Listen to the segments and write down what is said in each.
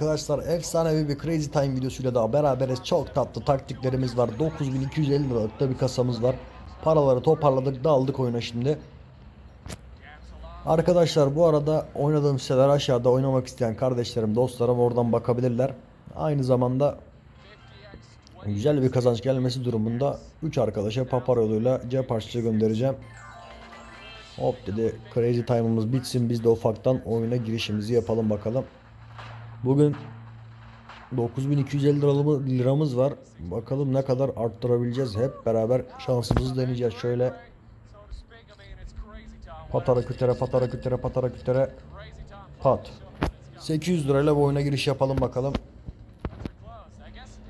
Arkadaşlar efsanevi bir Crazy Time videosuyla daha beraberiz. Çok tatlı taktiklerimiz var. 9250 liralık da bir kasamız var. Paraları toparladık daldık oyuna şimdi. Arkadaşlar bu arada oynadığım siteler aşağıda oynamak isteyen kardeşlerim dostlarım oradan bakabilirler. Aynı zamanda güzel bir kazanç gelmesi durumunda 3 arkadaşa papar yoluyla cep harçlığı göndereceğim. Hop dedi Crazy Time'ımız bitsin biz de ufaktan oyuna girişimizi yapalım bakalım. Bugün 9250 liramı- liramız var. Bakalım ne kadar arttırabileceğiz. Hep beraber şansımızı deneyeceğiz. Şöyle patara kütere patara kütere patara kütere pat. 800 lirayla bu oyuna giriş yapalım bakalım.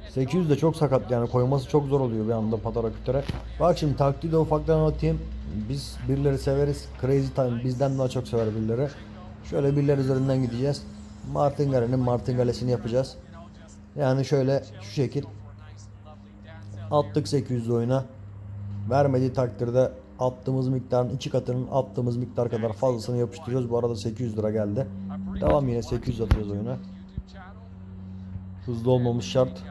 800 de çok sakat yani koyması çok zor oluyor bir anda patara kütere. Bak şimdi taktiği de ufaktan anlatayım. Biz birileri severiz. Crazy Time bizden daha çok sever birileri. Şöyle birileri üzerinden gideceğiz. Martingare'nin Martingalesini yapacağız. Yani şöyle şu şekil. Attık 800 oyuna. Vermediği takdirde attığımız miktarın iki katının attığımız miktar kadar fazlasını yapıştırıyoruz. Bu arada 800 lira geldi. Devam yine 800 atıyoruz oyuna. Hızlı olmamız şart.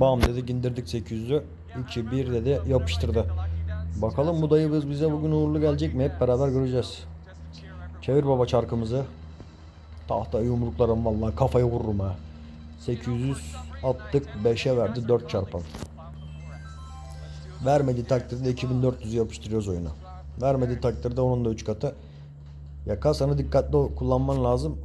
Bam dedik indirdik 800'ü. 2 1 dedi yapıştırdı. Bakalım bu dayı biz bize bugün uğurlu gelecek mi? Hep beraber göreceğiz. Çevir baba çarkımızı. Tahta yumruklarım vallahi kafayı vururum ha. 800 attık 5'e verdi 4 çarpan. Vermediği takdirde 2400 yapıştırıyoruz oyuna. Vermediği takdirde onun da 3 katı. Ya kasanı dikkatli kullanman lazım.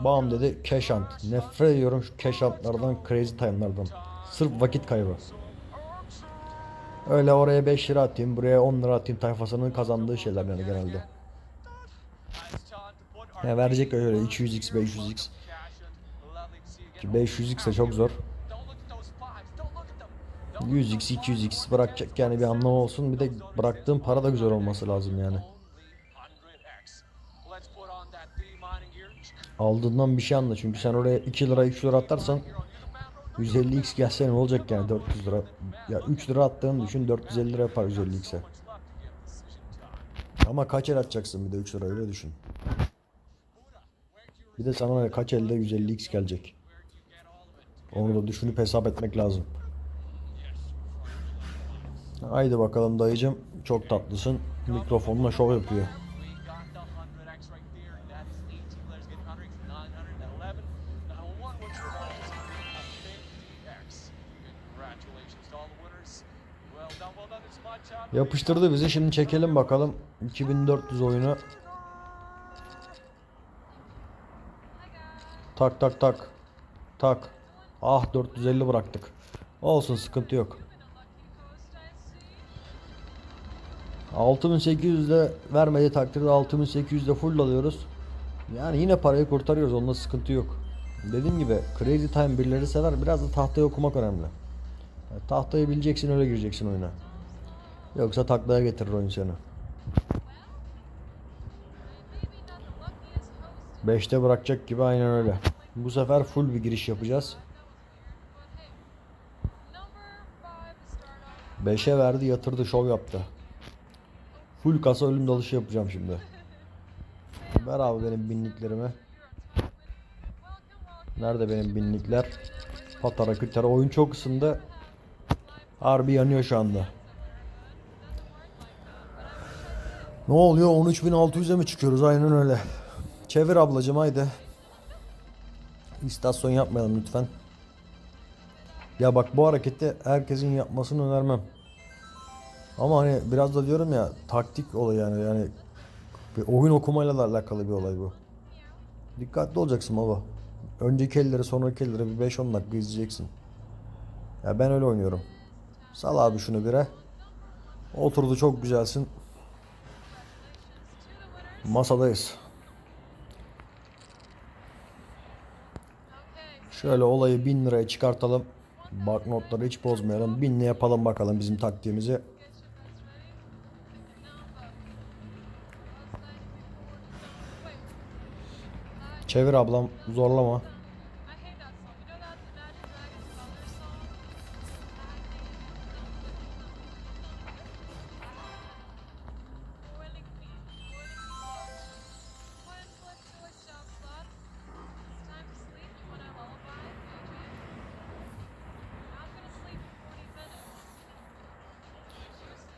Bam dedi hunt. Nefret ediyorum şu cash huntlardan, crazy time'lardan. Sırf vakit kaybı. Öyle oraya 5 lira atayım, buraya 10 lira atayım tayfasının kazandığı şeyler yani genelde. Ya verecek öyle 200x 500x. Ki 500x de çok zor. 100x 200x bırakacak yani bir anlamı olsun. Bir de bıraktığım para da güzel olması lazım yani. Aldığından bir şey anla çünkü sen oraya 2 lira 3 lira atarsan 150x gelse ne olacak yani 400 lira. Ya 3 lira attığını düşün 450 lira yapar 150x'e. Ama kaç el atacaksın bir de 3 lira öyle düşün. Bir de sana kaç elde 150x gelecek. Onu da düşünüp hesap etmek lazım. Haydi bakalım dayıcım. Çok tatlısın. Mikrofonla şov yapıyor. Yapıştırdı bizi. Şimdi çekelim bakalım. 2400 oyunu. Tak tak tak. Tak. Ah 450 bıraktık. Olsun sıkıntı yok. 6800'de vermediği takdirde 6800'de full alıyoruz. Yani yine parayı kurtarıyoruz. Onda sıkıntı yok. Dediğim gibi Crazy Time birileri sever. Biraz da tahtayı okumak önemli. Tahtayı bileceksin öyle gireceksin oyuna. Yoksa taklaya getirir oyun seni. 5'te bırakacak gibi aynen öyle. Bu sefer full bir giriş yapacağız. 5'e verdi yatırdı şov yaptı. Full kasa ölüm dalışı yapacağım şimdi. Ver abi benim binliklerimi. Nerede benim binlikler? Patara kütara oyun çok ısındı. Harbi yanıyor şu anda. Ne oluyor? 13.600'e mi çıkıyoruz? Aynen öyle. Çevir ablacım haydi. İstasyon yapmayalım lütfen. Ya bak bu hareketi herkesin yapmasını önermem. Ama hani biraz da diyorum ya taktik olay yani yani bir oyun okumayla da alakalı bir olay bu. Dikkatli olacaksın baba. Önceki elleri sonraki elleri bir 5-10 dakika izleyeceksin. Ya ben öyle oynuyorum. Sal abi şunu bire. Oturdu çok güzelsin. Masadayız. Şöyle olayı 1000 liraya çıkartalım. Banknotları hiç bozmayalım. 1000 yapalım bakalım bizim taktiğimizi. Çevir ablam zorlama.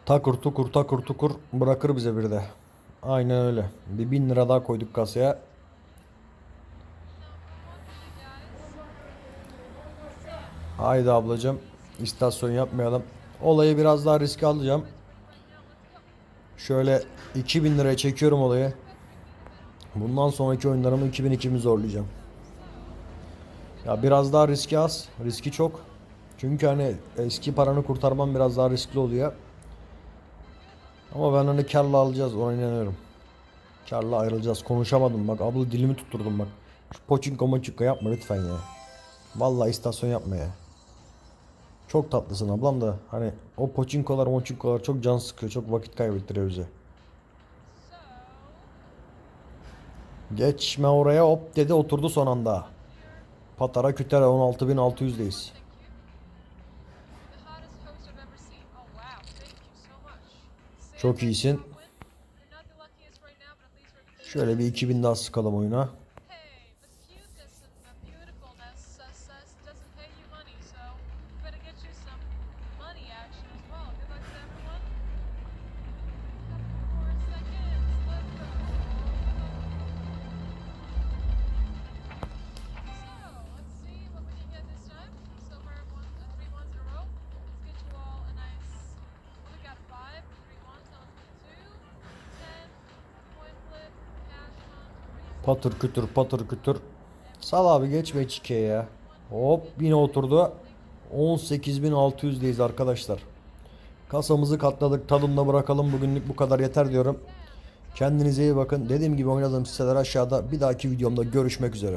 Takır tukur takır tukur bırakır bize bir de. Aynen öyle. Bir bin lira daha koyduk kasaya. Haydi ablacığım. istasyon yapmayalım. Olayı biraz daha riske alacağım. Şöyle 2000 liraya çekiyorum olayı. Bundan sonraki oyunlarımı 2002'mi zorlayacağım. Ya biraz daha riski az. Riski çok. Çünkü hani eski paranı kurtarmam biraz daha riskli oluyor. Ama ben hani karla alacağız ona inanıyorum. Karla ayrılacağız. Konuşamadım bak abla dilimi tutturdum bak. Şu poçinko moçinko yapma lütfen ya. Vallahi istasyon yapma ya. Çok tatlısın ablam da hani o poçinkolar moçinkolar çok can sıkıyor. Çok vakit kaybettiriyor bize. Geçme oraya hop dedi oturdu son anda. Patara kütere 16.600'deyiz. least we're Şöyle bir 2000 daha sıkalım oyuna. Patır kütür patır kütür. Sal abi geçme çike ya. Hop yine oturdu. 18.600'deyiz arkadaşlar. Kasamızı katladık. Tadımda bırakalım. Bugünlük bu kadar yeter diyorum. Kendinize iyi bakın. Dediğim gibi oynadığım siteler aşağıda. Bir dahaki videomda görüşmek üzere.